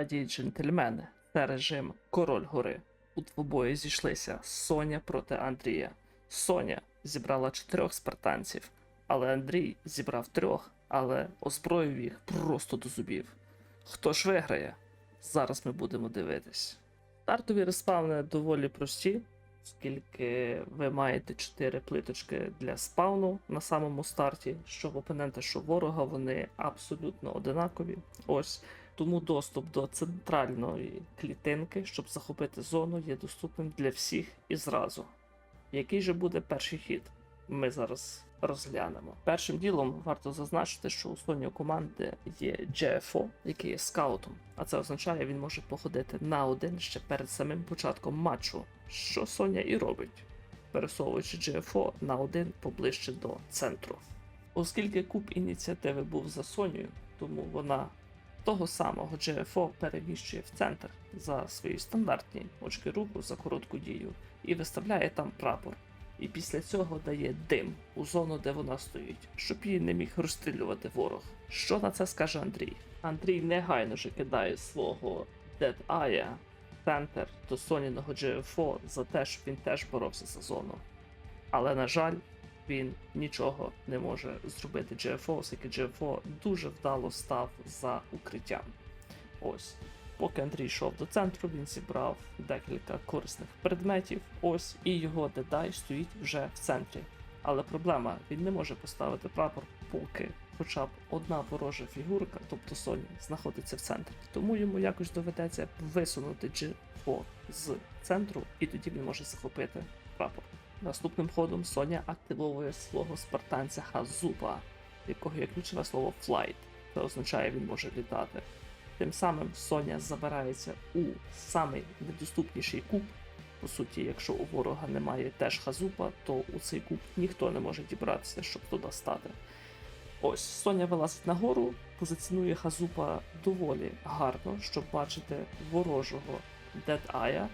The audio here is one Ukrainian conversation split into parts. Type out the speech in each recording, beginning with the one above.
Й джентльмени, це режим Король гори. У двобої зійшлися Соня проти Андрія. Соня зібрала чотирьох спартанців, але Андрій зібрав трьох, але озброїв їх просто до зубів. Хто ж виграє? Зараз ми будемо дивитись. Стартові респавни доволі прості, оскільки ви маєте 4 плиточки для спавну на самому старті, що в опонента, що ворога, вони абсолютно одинакові. Ось тому доступ до центральної клітинки, щоб захопити зону, є доступним для всіх і зразу. Який же буде перший хід? Ми зараз розглянемо. Першим ділом варто зазначити, що у Соні команди є GFO, який є скаутом, а це означає, він може походити на один ще перед самим початком матчу, що Соня і робить, пересовуючи GFO на один поближче до центру. Оскільки куб ініціативи був за Сонею, тому вона того самого GFO переміщує в центр за свої стандартні очки руху за коротку дію і виставляє там прапор. І після цього дає дим у зону, де вона стоїть, щоб її не міг розстрілювати ворог. Що на це скаже Андрій? Андрій негайно же кидає свого Dead Eye в центр до соняного GFO за те, що він теж боровся за зону. Але, на жаль, він нічого не може зробити GFO, оскільки GFO дуже вдало став за укриттям. Ось. Поки Андрій йшов до центру, він зібрав декілька корисних предметів. Ось, і його дедай стоїть вже в центрі. Але проблема, він не може поставити прапор, поки хоча б одна ворожа фігурка, тобто Соні, знаходиться в центрі. Тому йому якось доведеться висунути GFO з центру, і тоді він може захопити прапор. Наступним ходом Соня активовує свого спартанця Хазупа, якого є ключове слово flight. Це означає, він може літати. Тим самим Соня забирається у самий недоступніший куб. По суті, якщо у ворога немає теж хазупа, то у цей куб ніхто не може дібратися, щоб туди стати. Ось Соня вилазить нагору, позиціонує хазупа доволі гарно, щоб бачити ворожого Dead Eye,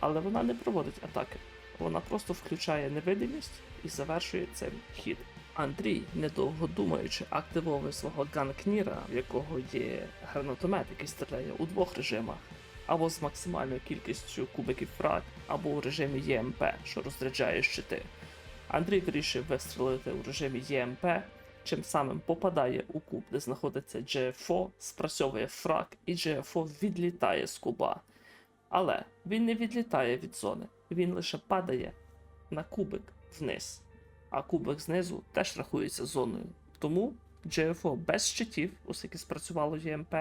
але вона не проводить атаки. Вона просто включає невидимість і завершує цим хід. Андрій, недовго думаючи, активовує свого ганкніра, в якого є гранатомет, який стріляє у двох режимах, або з максимальною кількістю кубиків фраг, або у режимі ЄМП, що розряджає щити. Андрій вирішив вистрілити у режимі ЄМП, чим самим попадає у куб, де знаходиться GFO, спрацьовує фраг, і GFO відлітає з куба. Але він не відлітає від зони, він лише падає на кубик вниз а кубик знизу теж рахується зоною. Тому GFO без щитів, оскільки спрацювало ЄМП,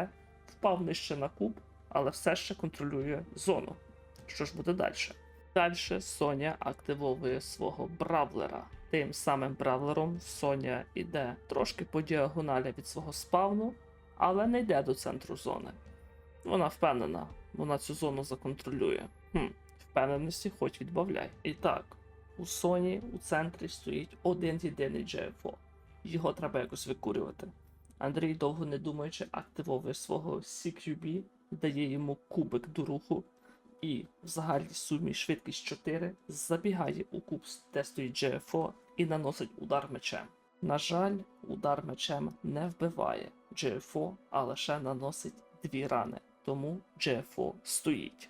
впав нижче на куб, але все ще контролює зону. Що ж буде далі? Далі Соня активовує свого бравлера. Тим самим бравлером Соня йде трошки по діагоналі від свого спавну, але не йде до центру зони. Вона впевнена, вона цю зону законтролює. Хм, впевненості хоч відбавляй. І так, у Sony у центрі стоїть один єдиний GFO. Його треба якось викурювати. Андрій, довго не думаючи, активовує свого CQB, дає йому кубик до руху, і в загальній сумі швидкість 4 забігає у куб, де стоїть GFO, і наносить удар мечем. На жаль, удар мечем не вбиває GFO, а лише наносить дві рани. Тому GFO стоїть.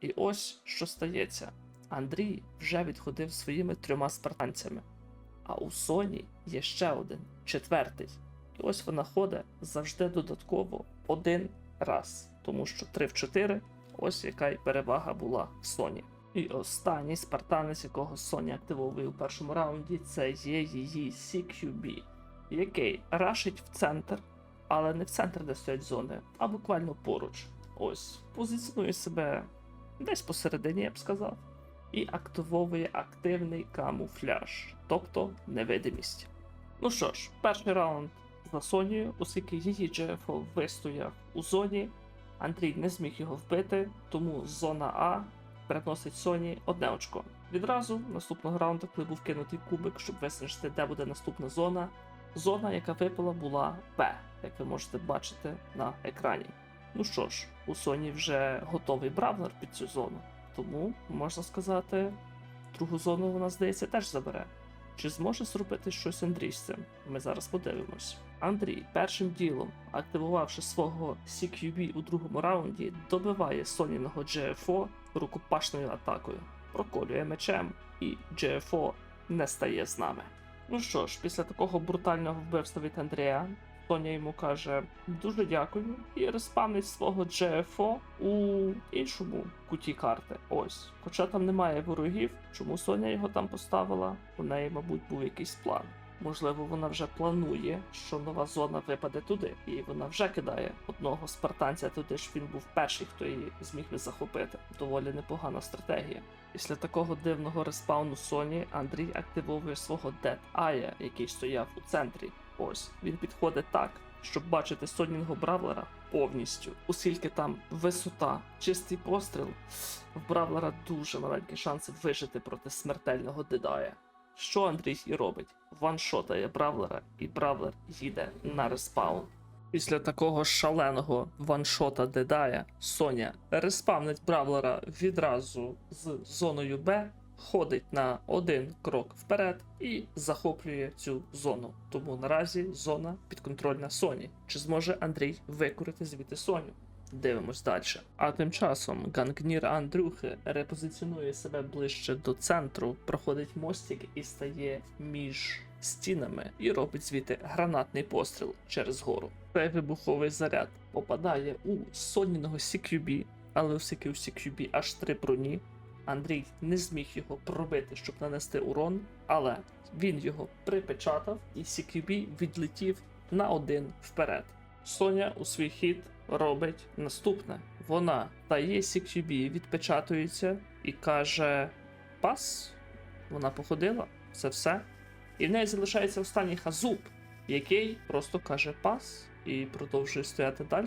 І ось що стається. Андрій вже відходив своїми трьома спартанцями. А у Соні є ще один, четвертий. І ось вона ходить завжди додатково один раз, тому що 3 в 4 ось яка й перевага була в Соні. І останній спартанець, якого Соня активовує у першому раунді, це є її CQB, який рашить в центр, але не в центр, де стоять зони, а буквально поруч. Ось позиціонує себе десь посередині, я б сказав і активовує активний камуфляж, тобто невидимість. Ну що ж, перший раунд за Сонією, оскільки її GFO вистояв у зоні, Андрій не зміг його вбити, тому зона А приносить Соні одне очко. Відразу наступного раунду, коли був кинутий кубик, щоб визначити, де буде наступна зона. Зона, яка випала, була Б, як ви можете бачити на екрані. Ну що ж, у Соні вже готовий бравлер під цю зону. Тому, можна сказати, другу зону вона, здається, теж забере. Чи зможе зробити щось Андрій з цим? Ми зараз подивимось. Андрій першим ділом, активувавши свого CQB у другому раунді, добиває соніного GFO рукопашною атакою, проколює мечем, і GFO не стає з нами. Ну що ж, після такого брутального вбивства від Андрія, Соня йому каже дуже дякую і респавнить свого GFO у іншому куті карти. Ось. Хоча там немає ворогів, чому Соня його там поставила? У неї, мабуть, був якийсь план. Можливо, вона вже планує, що нова зона випаде туди, і вона вже кидає одного спартанця туди ж він був перший, хто її зміг би захопити. Доволі непогана стратегія. Після такого дивного респауну Соні Андрій активовує свого Dead Eye, який стояв у центрі. Ось він підходить так, щоб бачити сонного бравлера повністю, оскільки там висота, чистий постріл, в бравлера дуже маленькі шанси вижити проти смертельного дедая. Що Андрій і робить? Ваншотає бравлера, і бравлер їде на респаун. Після такого шаленого ваншота дедая Соня респавнить бравлера відразу з зоною Б, ходить на один крок вперед і захоплює цю зону. Тому наразі зона підконтрольна Соні. Чи зможе Андрій викурити звідти Соню? Дивимось далі. А тим часом гангнір Андрюхи репозиціонує себе ближче до центру, проходить мостик і стає між стінами і робить звідти гранатний постріл через гору. Цей вибуховий заряд попадає у соніного CQB, але у CQB аж три броні, Андрій не зміг його пробити, щоб нанести урон, але він його припечатав, і CQB відлетів на один вперед. Соня у свій хід робить наступне: вона дає CQB, відпечатується і каже: Пас. Вона походила, це все. І в неї залишається останній хазуб, який просто каже пас і продовжує стояти далі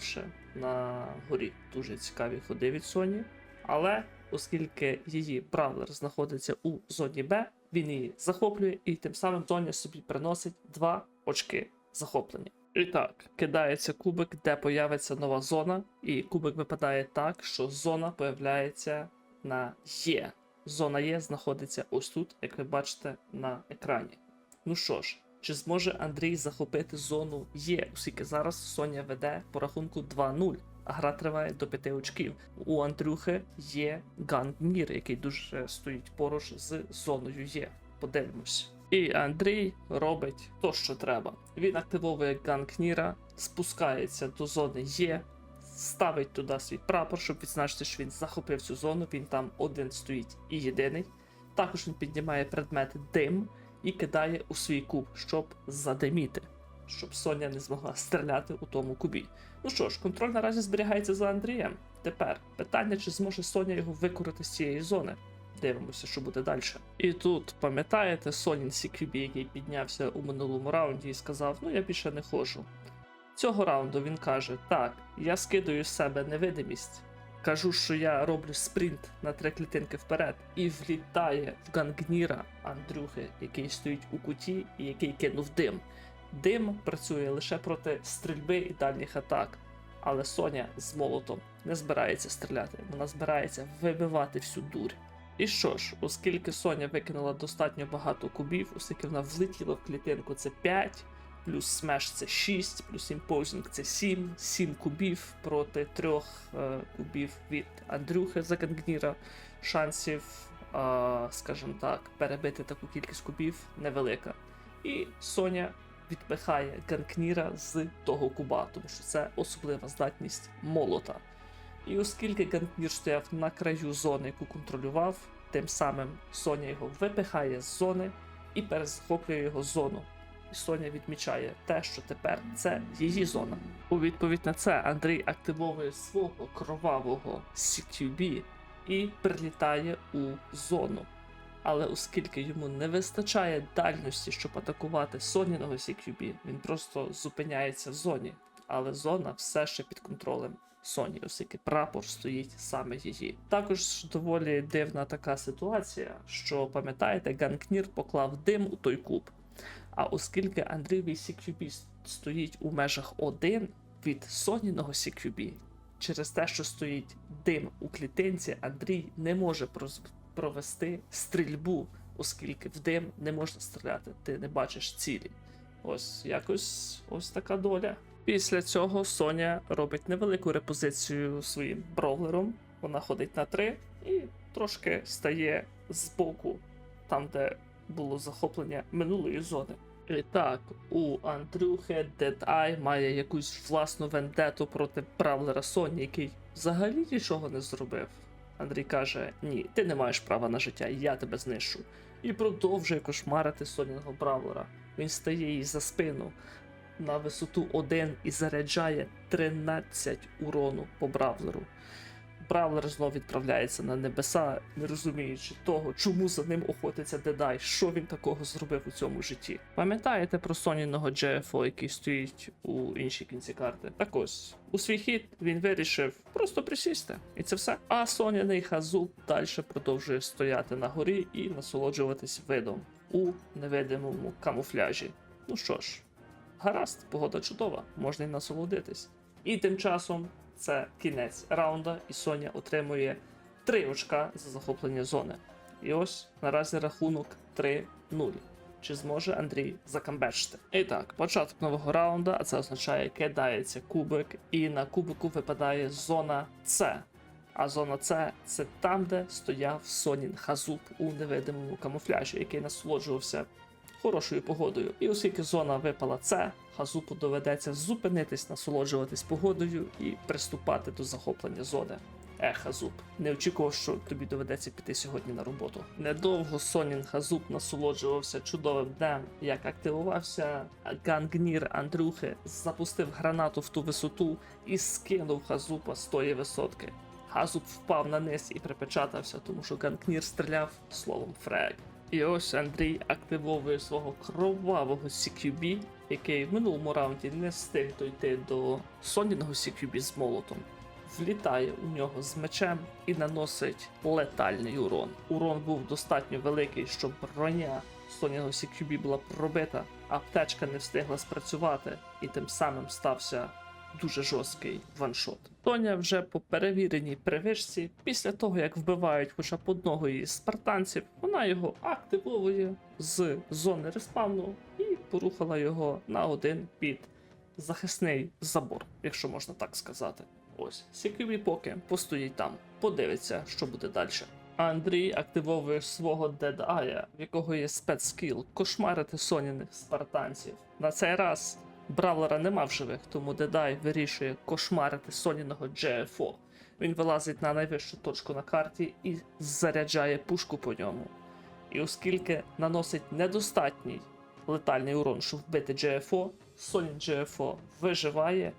на горі. Дуже цікаві ходи від Соні. Але оскільки її бравлер знаходиться у зоні Б, він її захоплює, і тим самим Соня собі приносить два очки захоплення. І так, кидається кубик, де появиться нова зона, і кубик випадає так, що зона появляється на Є. Зона Є знаходиться ось тут, як ви бачите на екрані. Ну що ж, чи зможе Андрій захопити зону Є, оскільки зараз Соня веде по рахунку 2-0, а гра триває до 5 очків. У Андрюхи є Гангнір, який дуже стоїть поруч з зоною Є. Подивимось. І Андрій робить то, що треба. Він активовує Гангніра, спускається до зони Є, ставить туди свій прапор, щоб відзначити, що він захопив цю зону. Він там один стоїть і єдиний. Також він піднімає предмети дим і кидає у свій куб, щоб задиміти, щоб Соня не змогла стріляти у тому кубі. Ну що ж, контроль наразі зберігається за Андрієм. Тепер питання, чи зможе Соня його викорити з цієї зони. Дивимося, що буде далі. І тут, пам'ятаєте, Сонін CQB, який піднявся у минулому раунді і сказав: Ну я більше не ходжу. Цього раунду він каже: Так, я скидаю з себе невидимість. Кажу, що я роблю спринт на три клітинки вперед і влітає в гангніра Андрюхи, який стоїть у куті і який кинув дим. Дим працює лише проти стрільби і дальніх атак. Але Соня з молотом не збирається стріляти, вона збирається вибивати всю дурь. І що ж, оскільки Соня викинула достатньо багато кубів, оскільки вона влетіла в клітинку, це 5, плюс смеш це 6, плюс імпозінг це 7, 7 кубів проти 3 е, кубів від Андрюхи за Гангніра. Шансів, е, скажімо так, перебити таку кількість кубів невелика. І Соня відпихає Ганкніра з того куба, тому що це особлива здатність молота. І оскільки Ганкнір стояв на краю зони, яку контролював, тим самим Соня його випихає з зони і перезахоплює його зону. І Соня відмічає те, що тепер це її зона. У відповідь на це Андрій активовує свого кровавого CQB і прилітає у зону. Але оскільки йому не вистачає дальності, щоб атакувати Соніного CQB, він просто зупиняється в зоні. Але зона все ще під контролем Соні, оскільки прапор стоїть саме її. Також доволі дивна така ситуація, що пам'ятаєте, Ганкнір поклав дим у той куб. А оскільки Андрійовий CQB стоїть у межах 1 від Соніного CQB, через те, що стоїть дим у клітинці, Андрій не може проз- провести стрільбу оскільки в дим не можна стріляти, ти не бачиш цілі. Ось якось ось така доля. Після цього Соня робить невелику репозицію своїм бровлером. Вона ходить на три і трошки стає збоку, там, де було захоплення минулої зони. І так, у Андрюхи Dead Eye має якусь власну вендету проти бравлера Соні, який взагалі нічого не зробив. Андрій каже: Ні, ти не маєш права на життя, я тебе знищу. І продовжує кошмарити Соняного бравлера. Він стає їй за спину на висоту 1 і заряджає 13 урону по бравлеру. Бравлер знов відправляється на небеса, не розуміючи того, чому за ним охотиться Дедай, що він такого зробив у цьому житті. Пам'ятаєте про соняного GFO, який стоїть у іншій кінці карти? Так ось, у свій хід він вирішив просто присісти, і це все. А соняний Хазуб далі продовжує стояти на горі і насолоджуватись видом у невидимому камуфляжі. Ну що ж, гаразд, погода чудова, можна й насолодитись. І тим часом це кінець раунда, і Соня отримує 3 очка за захоплення зони. І ось наразі рахунок 3-0. Чи зможе Андрій закамбечити? І так, початок нового раунда, а це означає, кидається кубик, і на кубику випадає зона С. А зона С це там, де стояв Сонін Хазуб у невидимому камуфляжі, який насолоджувався хорошою погодою. І оскільки зона випала С, Хазупу доведеться зупинитись, насолоджуватись погодою і приступати до захоплення зони. Е, Хазуб, не очікував, що тобі доведеться піти сьогодні на роботу. Недовго Сонін Хазуб насолоджувався чудовим днем, як активувався гангнір Андрюхи, запустив гранату в ту висоту і скинув Хазупа з тої висотки. Хазуб впав на низ і припечатався, тому що гангнір стріляв словом фрек. І ось Андрій активовує свого кровавого CQB, який в минулому раунді не встиг дойти до соняного CQB з молотом. Влітає у нього з мечем і наносить летальний урон. Урон був достатньо великий, щоб броня соняного CQB була пробита, аптечка не встигла спрацювати, і тим самим стався дуже жорсткий ваншот. Тоня вже по перевіреній привичці, після того як вбивають хоча б одного із спартанців, вона його активовує з зони респавну і порухала його на один під захисний забор, якщо можна так сказати. Ось Сікві поки постоїть там, подивиться, що буде далі. Андрій активовує свого Dead-Eye, в якого є спецскіл кошмарити соняних спартанців. На цей раз Бравлера нема в живих, тому Дедай вирішує кошмарити соняного GFO. Він вилазить на найвищу точку на карті і заряджає пушку по ньому. І оскільки наносить недостатній летальний урон, щоб вбити GFO, Сонін GFO виживає,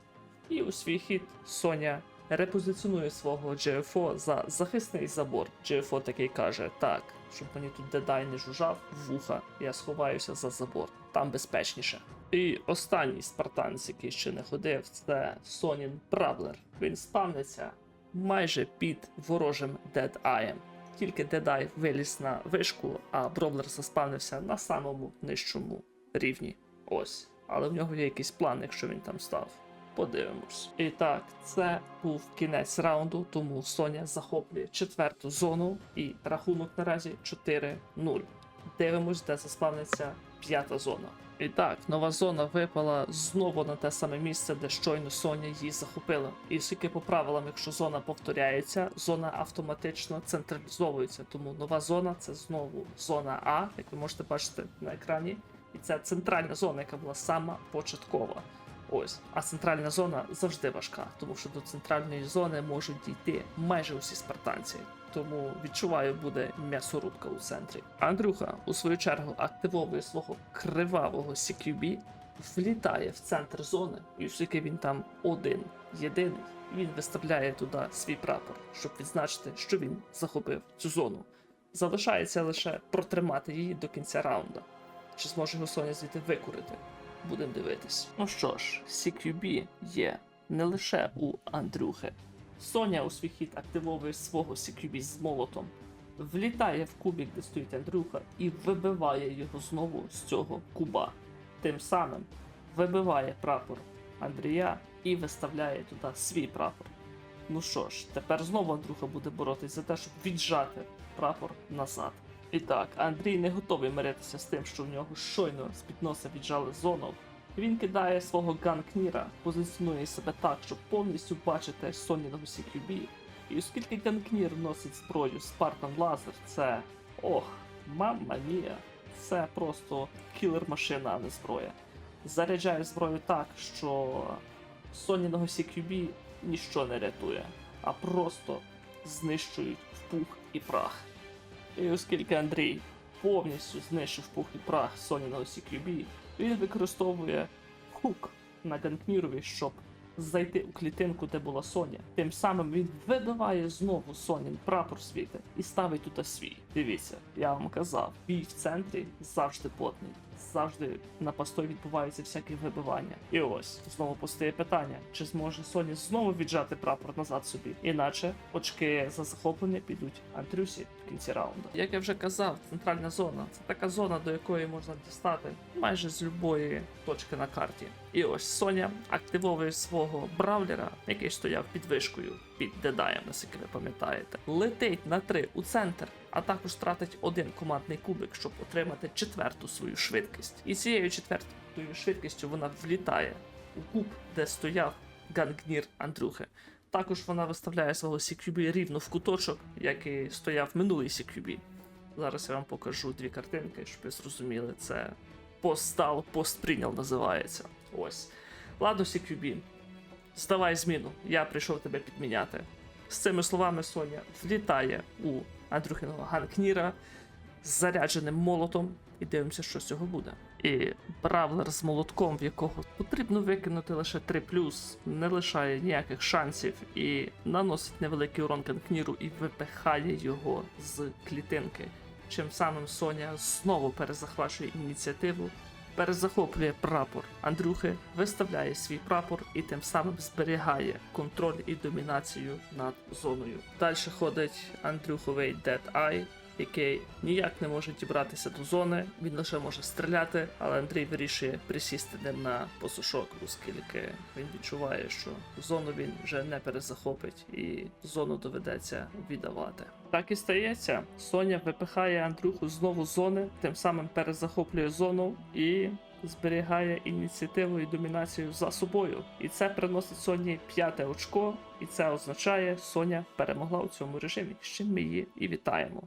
і у свій хід Соня репозиціонує свого GFO за захисний забор. GFO такий каже: так, щоб мені тут дедай не жужжав вуха, я сховаюся за забор, там безпечніше. І останній спартанець, який ще не ходив, це Сонін Бравлер. Він спавниться майже під ворожим Dead-Eye. Тільки Dead-Eye виліз на вишку, а Бравлер заспавнився на самому нижчому рівні. Ось. Але в нього є якийсь план, якщо він там став. Подивимось. І так, це був кінець раунду, тому Соня захоплює четверту зону і рахунок наразі 4-0. Дивимось, де заспавниться п'ята зона. І так, нова зона випала знову на те саме місце, де щойно Соня її захопила. І оскільки по правилам, якщо зона повторяється, зона автоматично централізовується. Тому нова зона це знову зона А, як ви можете бачити на екрані. І це центральна зона, яка була сама початкова. Ось, а центральна зона завжди важка, тому що до центральної зони можуть дійти майже усі спартанці. Тому відчуваю, буде м'ясорубка у центрі. Андрюха, у свою чергу, активовує свого кривавого CQB, влітає в центр зони, і оскільки він там один єдиний, він виставляє туди свій прапор, щоб відзначити, що він захопив цю зону. Залишається лише протримати її до кінця раунда. Чи зможе його Соня звідти викурити? Будемо дивитись. Ну що ж, CQB є не лише у Андрюхи. Соня у свій хід активовує свого CQB з молотом, влітає в кубік, де стоїть Андрюха, і вибиває його знову з цього куба. Тим самим вибиває прапор Андрія і виставляє туди свій прапор. Ну що ж, тепер знову Андрюха буде боротись за те, щоб віджати прапор назад. І так, Андрій не готовий миритися з тим, що в нього щойно з-під носа віджали зону. Він кидає свого ганкніра, позиціонує себе так, щоб повністю бачити Соніному CQB. І оскільки ганкнір носить зброю Spartan Laser, це. Ох, мамма мія, це просто кілер-машина, а не зброя. Заряджає зброю так, що Соніного CQB ніщо не рятує, а просто знищують в пух і прах. І оскільки Андрій повністю знищив пух і прах Соніного CQB, він використовує хук на Ганкмірові, щоб зайти у клітинку, де була Соня. Тим самим він видаває знову Сонін прапор світи і ставить тут свій. Дивіться, я вам казав, бій в центрі завжди потний. Завжди на постой відбувається всяке вибивання. І ось знову постає питання: чи зможе Соні знову віджати прапор назад собі? Іначе очки за захоплення підуть Андрюсі в кінці раунду. Як я вже казав, центральна зона це така зона, до якої можна дістати майже з любої точки на карті. І ось Соня активовує свого бравлера, який стояв під вишкою під дедаєм, наскільки ви пам'ятаєте. Летить на 3 у центр, а також тратить один командний кубик, щоб отримати четверту свою швидкість. І цією четвертою швидкістю вона влітає у куб, де стояв гангнір Андрюхи. Також вона виставляє свого CQB рівно в куточок, який стояв минулий CQB. Зараз я вам покажу дві картинки, щоб ви зрозуміли. Це постал, постприйняв називається. Ось. Ладно, CQB, здавай зміну, я прийшов тебе підміняти. З цими словами Соня влітає у Андрюхиного Ганкніра з зарядженим молотом, і дивимося, що з цього буде. І бравлер з молотком, в якого потрібно викинути лише 3 не лишає ніяких шансів і наносить невеликий урон Ганкніру і випихає його з клітинки. Чим самим Соня знову перезахвачує ініціативу, перезахоплює прапор Андрюхи, виставляє свій прапор і тим самим зберігає контроль і домінацію над зоною. Далі ходить Андрюховий Dead Eye, який ніяк не може дібратися до зони. Він лише може стріляти, але Андрій вирішує присісти ним на посушок, оскільки він відчуває, що зону він вже не перезахопить, і зону доведеться віддавати. Так і стається. Соня випихає Андрюху знову з зони, тим самим перезахоплює зону і зберігає ініціативу і домінацію за собою. І це приносить Соні п'яте очко, і це означає, Соня перемогла у цьому режимі. з чим ми її і вітаємо.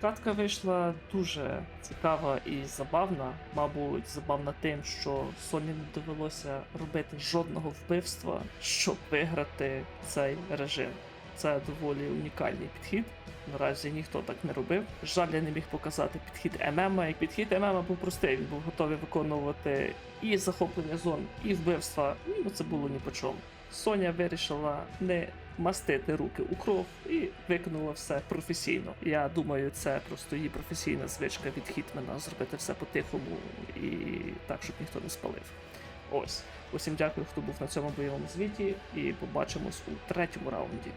Катка вийшла дуже цікава і забавна. Мабуть, забавна тим, що Соні не довелося робити жодного вбивства, щоб виграти цей режим. Це доволі унікальний підхід. Наразі ніхто так не робив. Жаль, я не міг показати підхід ММ. Як підхід ММ був простий, він був готовий виконувати і захоплення зон, і вбивства. Ну це було ні по чому. Соня вирішила не мастити руки у кров і виконала все професійно. Я думаю, це просто її професійна звичка від Хітмена зробити все по-тихому і так, щоб ніхто не спалив. Ось. Усім дякую, хто був на цьому бойовому звіті, і побачимось у третьому раунді.